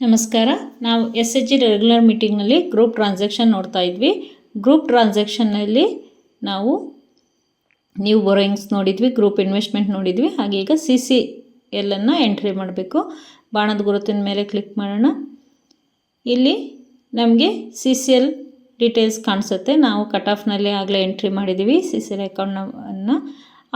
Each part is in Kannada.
ನಮಸ್ಕಾರ. ನಾವು ಎಸ್ ಎಚ್ ಜಿ ರೆಗ್ಯುಲರ್ ಮೀಟಿಂಗ್ನಲ್ಲಿ ಗ್ರೂಪ್ ಟ್ರಾನ್ಸಾಕ್ಷನ್ ನೋಡ್ತಾ ಇದ್ವಿ. ಗ್ರೂಪ್ ಟ್ರಾನ್ಸಾಕ್ಷನ್ನಲ್ಲಿ ನಾವು ನ್ಯೂ ಬೊರೋಯಿಂಗ್ಸ್ ನೋಡಿದ್ವಿ ಗ್ರೂಪ್ ಇನ್ವೆಸ್ಟ್ಮೆಂಟ್ ನೋಡಿದ್ವಿ. ಹಾಗೆ ಈಗ ಸಿ ಸಿ ಎಲ್ಲನ್ನು ಎಂಟ್ರಿ ಮಾಡಬೇಕು. ಬಾಣದ ಗುರುತಿನ ಮೇಲೆ ಕ್ಲಿಕ್ ಮಾಡೋಣ. ಇಲ್ಲಿ ನಮಗೆ ಸಿ ಸಿ ಎಲ್ ಡೀಟೇಲ್ಸ್ ಕಾಣಿಸುತ್ತೆ. ನಾವು ಕಟ್ ಆಫ್ನಲ್ಲಿ ಆಗಲೇ ಎಂಟ್ರಿ ಮಾಡಿದ್ದೀವಿ ಸಿ ಸಿ ಎಲ್ ಅಕೌಂಟನ್ನು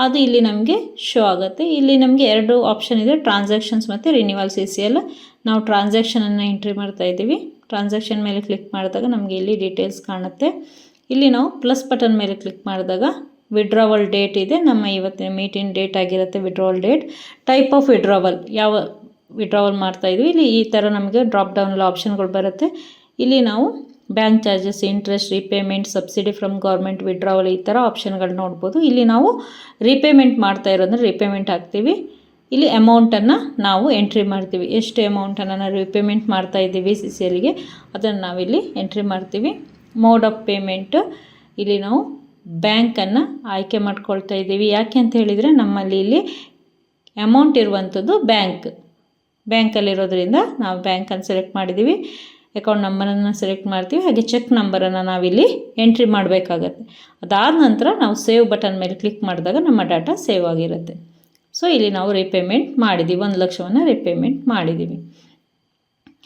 ಅದು ಇಲ್ಲಿ ನಮಗೆ ಶೋ ಆಗುತ್ತೆ. ಇಲ್ಲಿ ನಮಗೆ ಎರಡು ಆಪ್ಷನ್ ಇದೆ ಟ್ರಾನ್ಸಾಕ್ಷನ್ಸ್ ಮತ್ತು ರಿನ್ಯೂವಲ್ ಸಿ ಸಿ ಎಲ್ ನಾವು ಟ್ರಾನ್ಸಾಕ್ಷನನ್ನು ಎಂಟ್ರಿ ಮಾಡ್ತಾ ಇದ್ದೀವಿ. ಟ್ರಾನ್ಸಾಕ್ಷನ್ ಮೇಲೆ ಕ್ಲಿಕ್ ಮಾಡಿದಾಗ ನಮಗೆ ಇಲ್ಲಿ ಡೀಟೇಲ್ಸ್ ಕಾಣುತ್ತೆ. ಇಲ್ಲಿ ನಾವು ಪ್ಲಸ್ ಬಟನ್ ಮೇಲೆ ಕ್ಲಿಕ್ ಮಾಡಿದಾಗ ವಿಡ್ರಾವಲ್ ಡೇಟ್ ಇದೆ. ನಮ್ಮ ಇವತ್ತಿನ ಮೀಟಿನ ಡೇಟ್ ಆಗಿರುತ್ತೆ withdrawal date type of withdrawal ಯಾವ ವಿಡ್ರಾವಲ್ ಮಾಡ್ತಾ ಇದ್ವಿ. ಇಲ್ಲಿ ಈ ಥರ ನಮಗೆ ಡ್ರಾಪ್ ಡೌನಲ್ಲಿ ಆಪ್ಷನ್ಗಳು ಬರುತ್ತೆ. ಇಲ್ಲಿ ನಾವು bank charges interest repayment subsidy from government withdrawal ಈ ಥರ ಆಪ್ಷನ್ಗಳು ನೋಡ್ಬೋದು. ಇಲ್ಲಿ ನಾವು ರೀಪೇಮೆಂಟ್ ಮಾಡ್ತಾ ಇರೋದ್ರೆ ರೀಪೇಮೆಂಟ್ ಹಾಕ್ತೀವಿ. ಇಲ್ಲಿ ಅಮೌಂಟನ್ನು ನಾವು ಎಂಟ್ರಿ ಮಾಡ್ತೀವಿ. ಎಷ್ಟು ಅಮೌಂಟನ್ನು ನಾವು ರೀಪೇಮೆಂಟ್ ಮಾಡ್ತಾ ಇದ್ದೀವಿ ಸಿ ಸಿ ಎಲ್ಗೆ ಅದನ್ನು ನಾವಿಲ್ಲಿ ಎಂಟ್ರಿ ಮಾಡ್ತೀವಿ. ಮೋಡ್ ಆಫ್ ಪೇಮೆಂಟು ಇಲ್ಲಿ ನಾವು ಬ್ಯಾಂಕನ್ನು ಆಯ್ಕೆ ಮಾಡ್ಕೊಳ್ತಾ ಇದ್ದೀವಿ. ಯಾಕೆ ಅಂತ ಹೇಳಿದರೆ ನಮ್ಮಲ್ಲಿ ಇಲ್ಲಿ ಅಮೌಂಟ್ ಇರುವಂಥದ್ದು ಬ್ಯಾಂಕ್ ಬ್ಯಾಂಕಲ್ಲಿರೋದ್ರಿಂದ ನಾವು ಬ್ಯಾಂಕನ್ನು ಸೆಲೆಕ್ಟ್ ಮಾಡಿದ್ದೀವಿ. ಅಕೌಂಟ್ ನಂಬರನ್ನು ಸೆಲೆಕ್ಟ್ ಮಾಡ್ತೀವಿ. ಹಾಗೆ ಚೆಕ್ ನಂಬರನ್ನು ನಾವಿಲ್ಲಿ ಎಂಟ್ರಿ ಮಾಡಬೇಕಾಗತ್ತೆ. ಅದಾದ ನಂತರ ನಾವು ಸೇವ್ ಬಟನ್ ಮೇಲೆ ಕ್ಲಿಕ್ ಮಾಡಿದಾಗ ನಮ್ಮ ಡಾಟಾ ಸೇವ್ ಆಗಿರುತ್ತೆ. ಸೊ ಇಲ್ಲಿ ನಾವು ರಿಪೇಮೆಂಟ್ ಮಾಡಿದ್ದೀವಿ ಒಂದು ಲಕ್ಷವನ್ನು ರಿಪೇಮೆಂಟ್ ಮಾಡಿದ್ದೀವಿ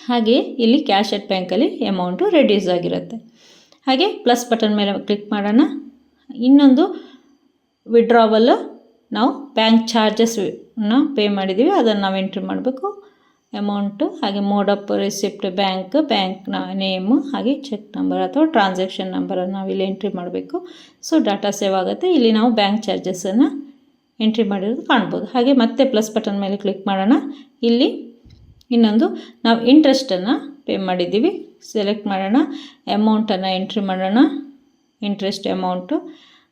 ಹಾಗೆ ಇಲ್ಲಿ ಕ್ಯಾಶ್ ಅಟ್ ಬ್ಯಾಂಕಲ್ಲಿ ಅಮೌಂಟು ರೆಡ್ಯೂಸ್ ಆಗಿರುತ್ತೆ. ಹಾಗೆ ಪ್ಲಸ್ ಬಟನ್ ಮೇಲೆ ಕ್ಲಿಕ್ ಮಾಡೋಣ. ಇನ್ನೊಂದು ವಿಡ್ರಾವಲ್ ನಾವು ಬ್ಯಾಂಕ್ ಚಾರ್ಜಸ್ನ ಪೇ ಮಾಡಿದ್ದೀವಿ ಅದನ್ನು ನಾವು ಎಂಟ್ರಿ ಮಾಡಬೇಕು. ಅಮೌಂಟು ಹಾಗೆ ಮೋಡ್ ಆಫ್ ರಿಸಿಪ್ಟ್ ಬ್ಯಾಂಕ್ ಬ್ಯಾಂಕ್ನ ನೇಮು ಹಾಗೆ ಚೆಕ್ ನಂಬರ್ ಅಥವಾ ಟ್ರಾನ್ಸಾಕ್ಷನ್ ನಂಬರನ್ನು ಇಲ್ಲಿ ಎಂಟ್ರಿ ಮಾಡಬೇಕು. ಸೊ ಡಾಟಾ ಸೇವ್ ಆಗುತ್ತೆ. ಇಲ್ಲಿ ನಾವು ಬ್ಯಾಂಕ್ ಚಾರ್ಜಸನ್ನು ಎಂಟ್ರಿ ಮಾಡಿರೋದು ಕಾಣ್ಬೋದು. ಹಾಗೆ ಮತ್ತೆ ಪ್ಲಸ್ ಬಟನ್ ಮೇಲೆ ಕ್ಲಿಕ್ ಮಾಡೋಣ. ಇಲ್ಲಿ ಇನ್ನೊಂದು, ನಾವು ಇಂಟ್ರೆಸ್ಟನ್ನು ಪೇ ಮಾಡಿದ್ದೀವಿ. ಸೆಲೆಕ್ಟ್ ಮಾಡೋಣ. ಅಮೌಂಟನ್ನು ಎಂಟ್ರಿ ಮಾಡೋಣ. ಇಂಟ್ರೆಸ್ಟ್ ಅಮೌಂಟು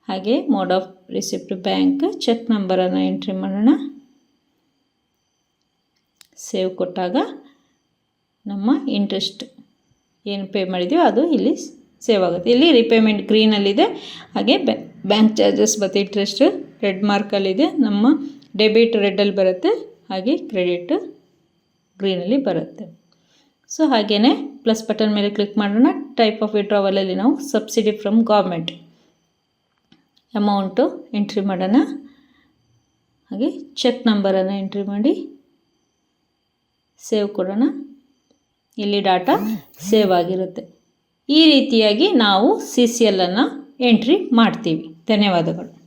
ಹಾಗೆ mode of receipt bank cheque ನಂಬರನ್ನು ಎಂಟ್ರಿ ಮಾಡೋಣ. ಸೇವ್ ಕೊಟ್ಟಾಗ ನಮ್ಮ ಇಂಟ್ರೆಸ್ಟ್ ಏನು ಪೇ ಮಾಡಿದ್ದೀವೋ ಅದು ಇಲ್ಲಿ ಸೇವ್ ಆಗುತ್ತೆ. ಇಲ್ಲಿ ರಿಪೇಮೆಂಟ್ ಗ್ರೀನಲ್ಲಿದೆ ಹಾಗೆ ಬ್ಯಾಂಕ್ ಚಾರ್ಜಸ್ ಮತ್ತು ಇಂಟ್ರೆಸ್ಟ್ ರೆಡ್ ಮಾರ್ಕಲ್ಲಿದೆ ನಮ್ಮ ಡೆಬಿಟ್ ರೆಡ್ಡಲ್ಲಿ ಬರುತ್ತೆ. ಹಾಗೆ ಕ್ರೆಡಿಟ್ ಗ್ರೀನಲ್ಲಿ ಬರುತ್ತೆ. ಸೊ ಹಾಗೆಯೇ ಪ್ಲಸ್ ಬಟನ್ ಮೇಲೆ ಕ್ಲಿಕ್ ಮಾಡೋಣ. ಟೈಪ್ ಆಫ್ ವಿಡ್ರಾವಲಲ್ಲಿ ನಾವು subsidy from government amount entry ಮಾಡೋಣ. ಹಾಗೆ ಚೆಕ್ ನಂಬರನ್ನು ಎಂಟ್ರಿ ಮಾಡಿ. ಸೇವ್ ಕೊಡೋಣ. ಇಲ್ಲಿ ಡಾಟಾ ಸೇವ್ ಆಗಿರುತ್ತೆ. ಈ ರೀತಿಯಾಗಿ ನಾವು ಸಿ ಸಿ ಎಲ್ಲನ್ನು ಎಂಟ್ರಿ ಮಾಡ್ತೀವಿ. ಧನ್ಯವಾದಗಳು.